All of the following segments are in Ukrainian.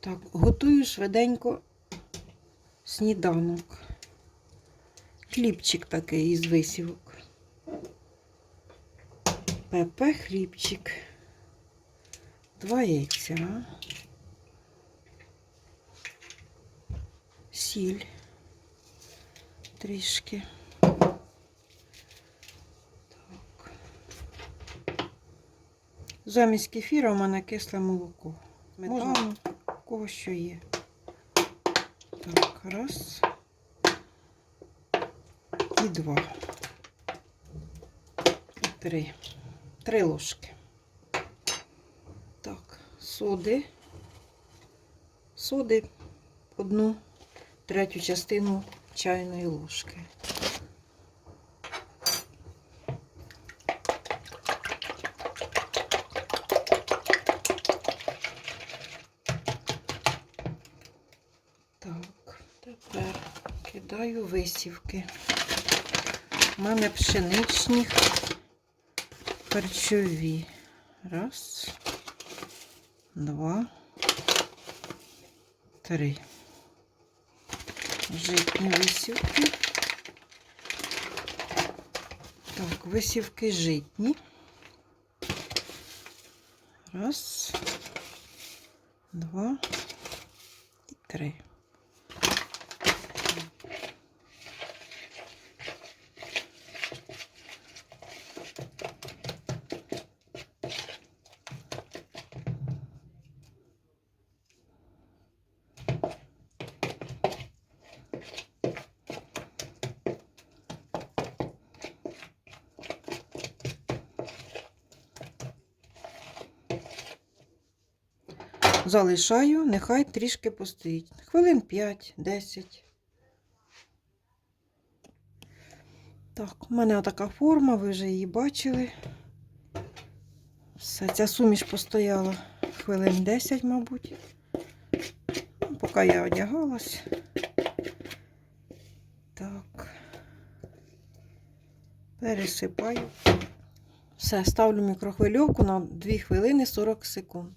Так, готую швиденько сніданок. Хлібчик такий із висівок. ПП хлібчик. Два яйця. Сіль. Трішки. Так. Замість кефіра у мене кисле молоко. Сметану, у кого що є. Так, раз. І два. І три. Три ложки. Так, соди. Соди одну третю частину чайної ложки. Так, тепер кидаю висівки. У мене пшеничні харчові. Раз, два, три. Житні висівки. Так, висівки житні. Раз, два і три. Залишаю, нехай трішки постоїть. Хвилин 5-10. Так, у мене така форма, ви вже її бачили. Все, ця суміш постояла хвилин 10, мабуть. Ну, Поки я одягалась. Так. Пересипаю. Все, ставлю мікрохвильовку на 2 хвилини 40 секунд.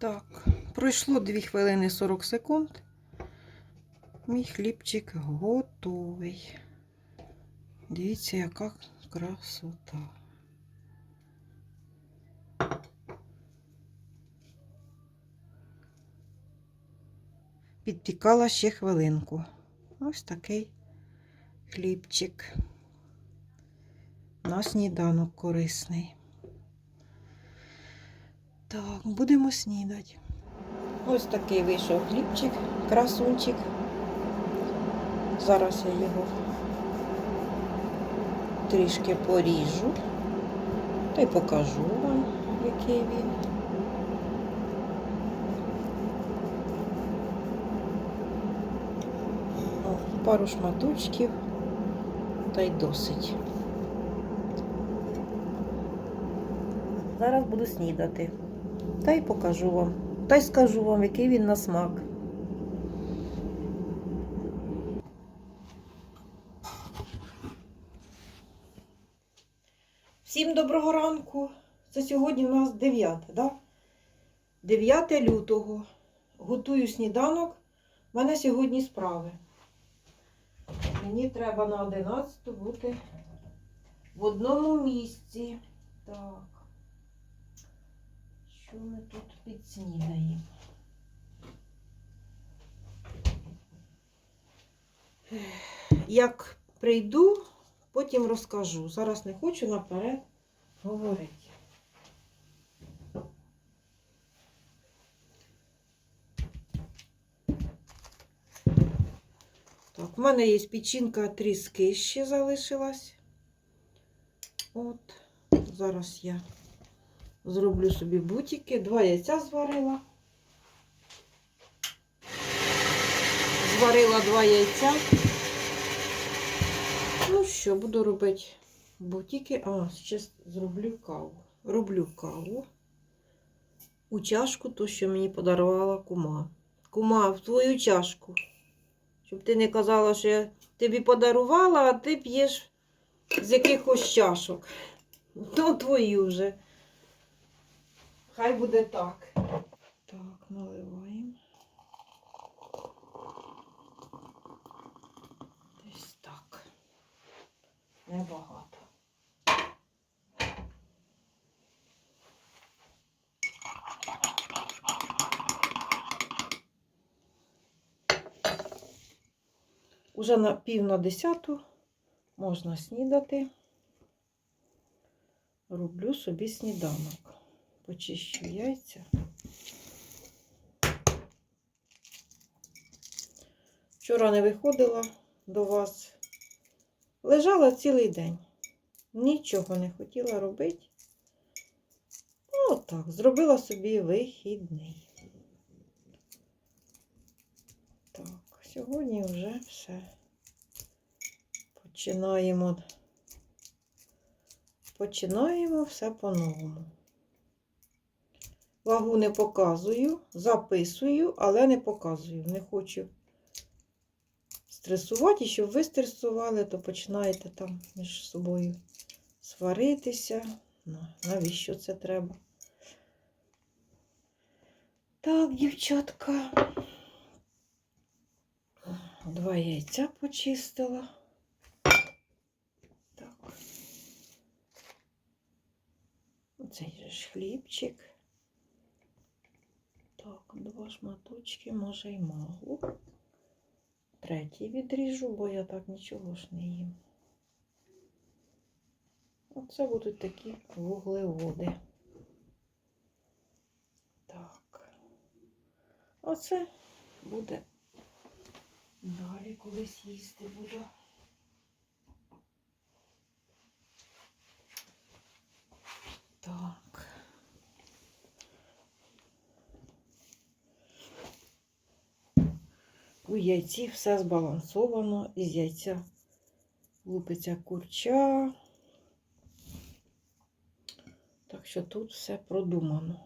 Так, пройшло 2 хвилини 40 секунд. Мій хлібчик готовий. Дивіться, яка красота. Підпікала ще хвилинку. Ось такий хлібчик. На сніданок корисний. Так, будемо снідати. Ось такий вийшов хлібчик, красунчик. Зараз я його трішки поріжу та й покажу вам, який він. О, пару шматочків та й досить. Зараз буду снідати. Та й покажу вам. Та й скажу вам, який він на смак. Всім доброго ранку. Це сьогодні у нас 9, да? 9 лютого. Готую сніданок. У мене сьогодні справи. Мені треба на 11 бути в одному місці. Так. Що ми тут підснідаємо? Як прийду, потім розкажу. Зараз не хочу наперед говорити. Так, в мене є печінка тріски ще залишилась. От, зараз я зроблю собі бутики. Два яйця зварила. Зварила два яйця. Ну що, буду робити бутики. А, зараз зроблю каву. Роблю каву у чашку, ту, що мені подарувала кума. Кума, в твою чашку. Щоб ти не казала, що я тобі подарувала, а ти п'єш з якихось чашок. Ну, твої вже. Хай буде так. Так, наливаємо. Десь так. Небагато. Уже на пів на десяту можна снідати. Роблю собі сніданок. Почищу яйця. Вчора не виходила до вас. Лежала цілий день. Нічого не хотіла робити. Ну, так, зробила собі вихідний. Так, сьогодні вже все. Починаємо. Починаємо все по-новому. Вагу не показую, записую, але не показую. Не хочу стресувати, і щоб ви стресували, то починаєте там між собою сваритися. Ну, навіщо це треба? Так, дівчатка. Два яйця почистила. Так. Оцей же ж хлібчик. Так, два шматочки, може й мало. Третій відріжу, бо я так нічого ж не їм. Оце будуть такі вуглеводи. Так. Оце буде далі колись їсти буду. Так. У яйці все збалансовано, із яйця лупиться курча. Так що тут все продумано.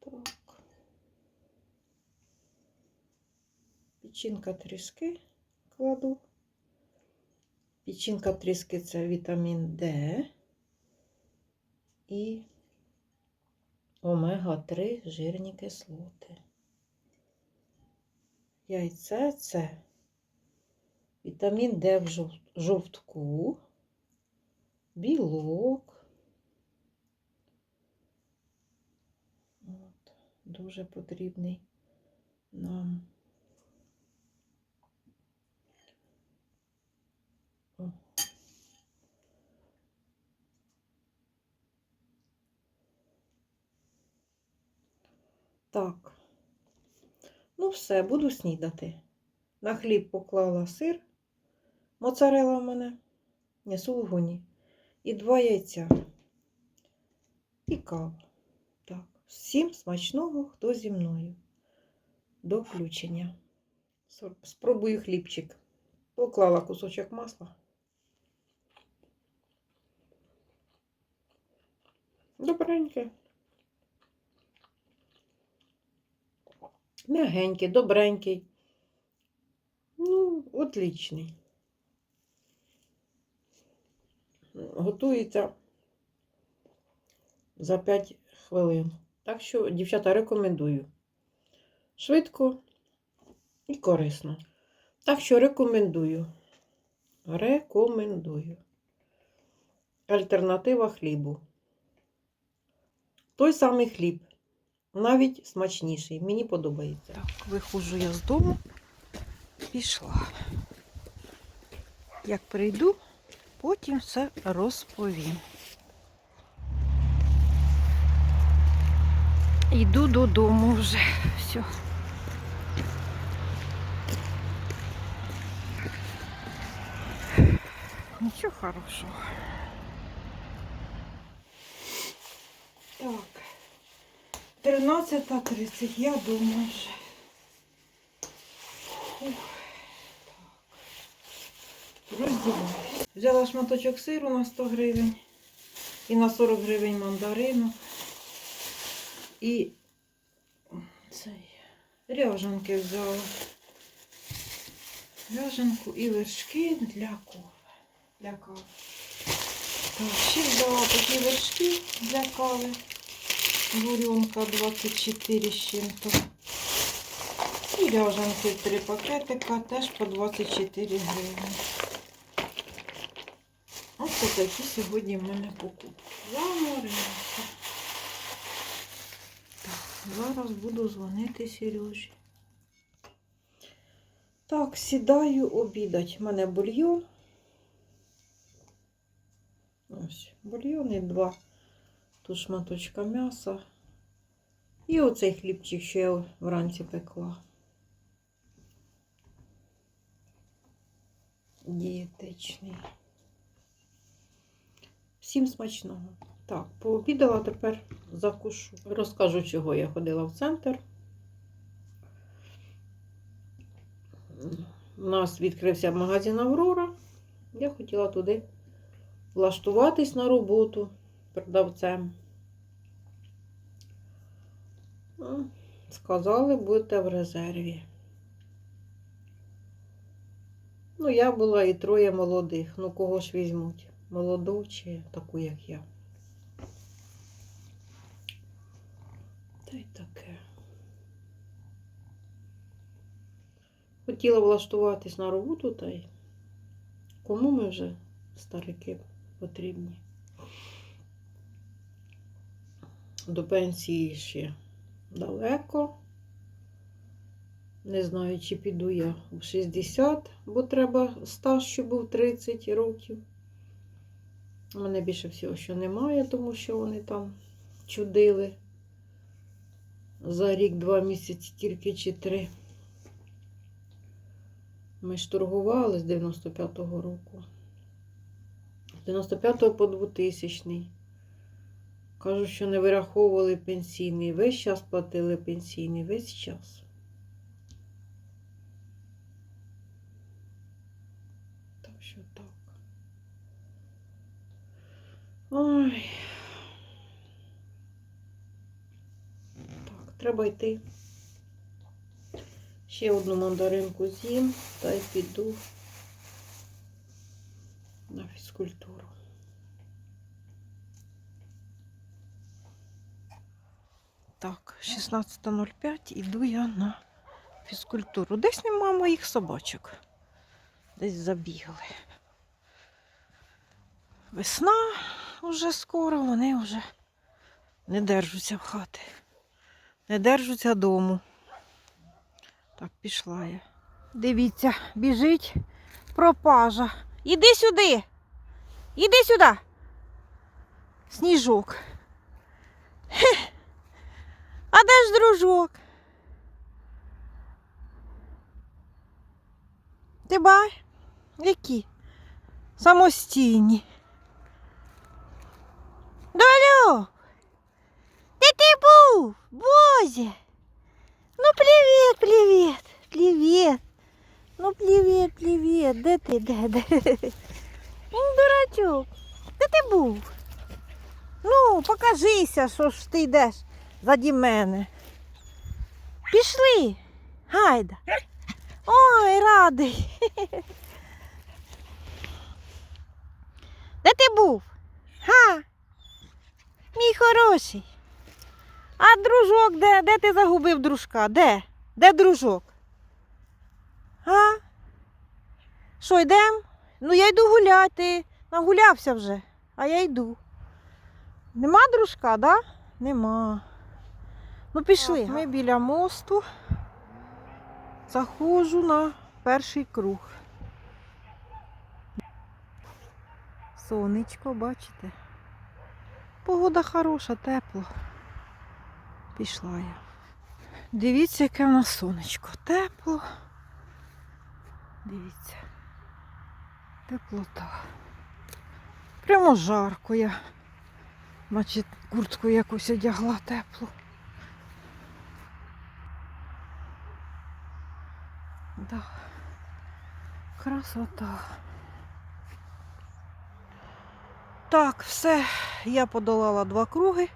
Так. Печінка тріски кладу. Печінка тріски це вітамін Д і омега-3 жирні кислоти. Яйце це вітамін Д в жов- жовтку, білок. От, дуже потрібний нам. Так. Ну, все, буду снідати. На хліб поклала сир, моцарела в мене, не сулугуні, і два яйця. І кава. Так, всім смачного, хто зі мною. До включення. Спробую хлібчик. Поклала кусочок масла. Добреньке. Мягенький, добренький. Ну, отличний. Готується за 5 хвилин. Так що, дівчата, рекомендую. Швидко і корисно. Так що рекомендую. Рекомендую. Альтернатива хлібу. Той самий хліб навіть смачніший. Мені подобається. Так, виходжу я з дому, пішла. Як прийду, потім все розповім. Йду додому вже. Все. Нічого хорошого. Так. 13.30, я думаю вже. Фух. Так. Роздіваюсь. Взяла шматочок сиру на 100 гривень і на 40 гривень мандарину. І цей ряжанки взяла. Ряжанку і вершки для кови. Для кави. Так, ще взяла такі вершки для кави. Буренка 24 з чим-то. І ряжанки три пакетика теж по 24 гривні. Ось такі сьогодні в мене покупки. Заморилася. Так, зараз буду дзвонити Сережі. Так, сідаю обідать. У мене бульйон. Ось, бульйон і два тут шматочка м'яса. І оцей хлібчик, що я вранці пекла. Дієтичний. Всім смачного. Так, пообідала, тепер закушу. Розкажу, чого я ходила в центр. У нас відкрився магазин Аврора. Я хотіла туди влаштуватись на роботу продавцем. Ну, Сказали, будете в резерві. Ну, я була і троє молодих. Ну, кого ж візьмуть? Молоду чи таку, як я. Та й таке. Хотіла влаштуватись на роботу, та й кому ми вже старики потрібні? До пенсії ще далеко. Не знаю, чи піду я в 60, бо треба стаж, щоб був 30 років. У мене більше всього, що немає, тому що вони там чудили за рік, два місяці, тільки чи три. Ми ж торгували з 95-го року. З 95-го по 2000 Кажуть, що не вираховували пенсійний. Весь час платили пенсійний, весь час. Так що так. Ой. Так, треба йти. Ще одну мандаринку з'їм та й піду на фізкультуру. Так, 16.05 іду я на фізкультуру. Десь нема моїх собачок. Десь забігали. Весна вже скоро, вони вже не держаться в хати. Не держаться дому. Так, пішла я. Дивіться, біжить пропажа. Іди сюди. Іди сюди. Сніжок. Хе. Де дружок? Ти бай? Які? Самостійні. Долю! Де ти був? Бозі? Ну, привіт, привіт, привіт. Ну, привіт, привіт. Де ти, де, де? Ну, дурачок, де ти був? Ну, покажися, що ж ти йдеш заді мене. Пішли. Гайда. Ой, радий. Де ти був? Га? Мій хороший. А дружок де? Де ти загубив дружка? Де? Де дружок? А? Що, йдем? Ну я йду гуляти. Нагулявся вже, а я йду. Нема дружка, да? Нема. Ну пішли. Ми біля мосту. Заходжу на перший круг. Сонечко, бачите? Погода хороша, тепло. Пішла я. Дивіться, яке в нас сонечко. Тепло. Дивіться. Теплота. Прямо жарко я. Значить, куртку якусь одягла теплу. Да. Красота. Так, все, я подолала два круги.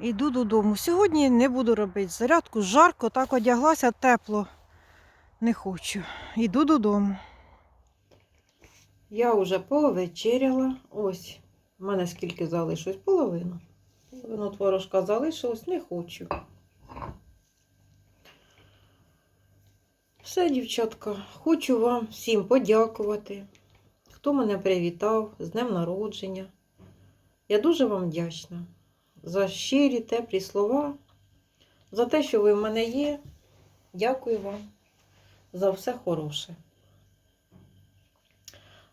Йду додому. Сьогодні не буду робити зарядку, жарко, так одяглася, тепло. Не хочу. Йду додому. Я вже повечеряла. Ось. У мене скільки залишилось? Половину. Половину творожка залишилось, не хочу. Все, дівчатка, хочу вам всім подякувати, хто мене привітав з днем народження. Я дуже вам вдячна за щирі, теплі слова, за те, що ви в мене є. Дякую вам за все хороше.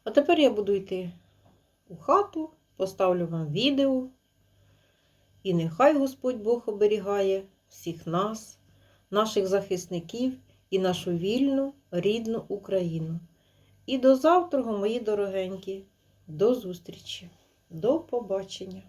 А тепер я буду йти у хату, поставлю вам відео. І нехай Господь Бог оберігає всіх нас, наших захисників і нашу вільну рідну Україну. І до завтра, мої дорогенькі, до зустрічі, до побачення.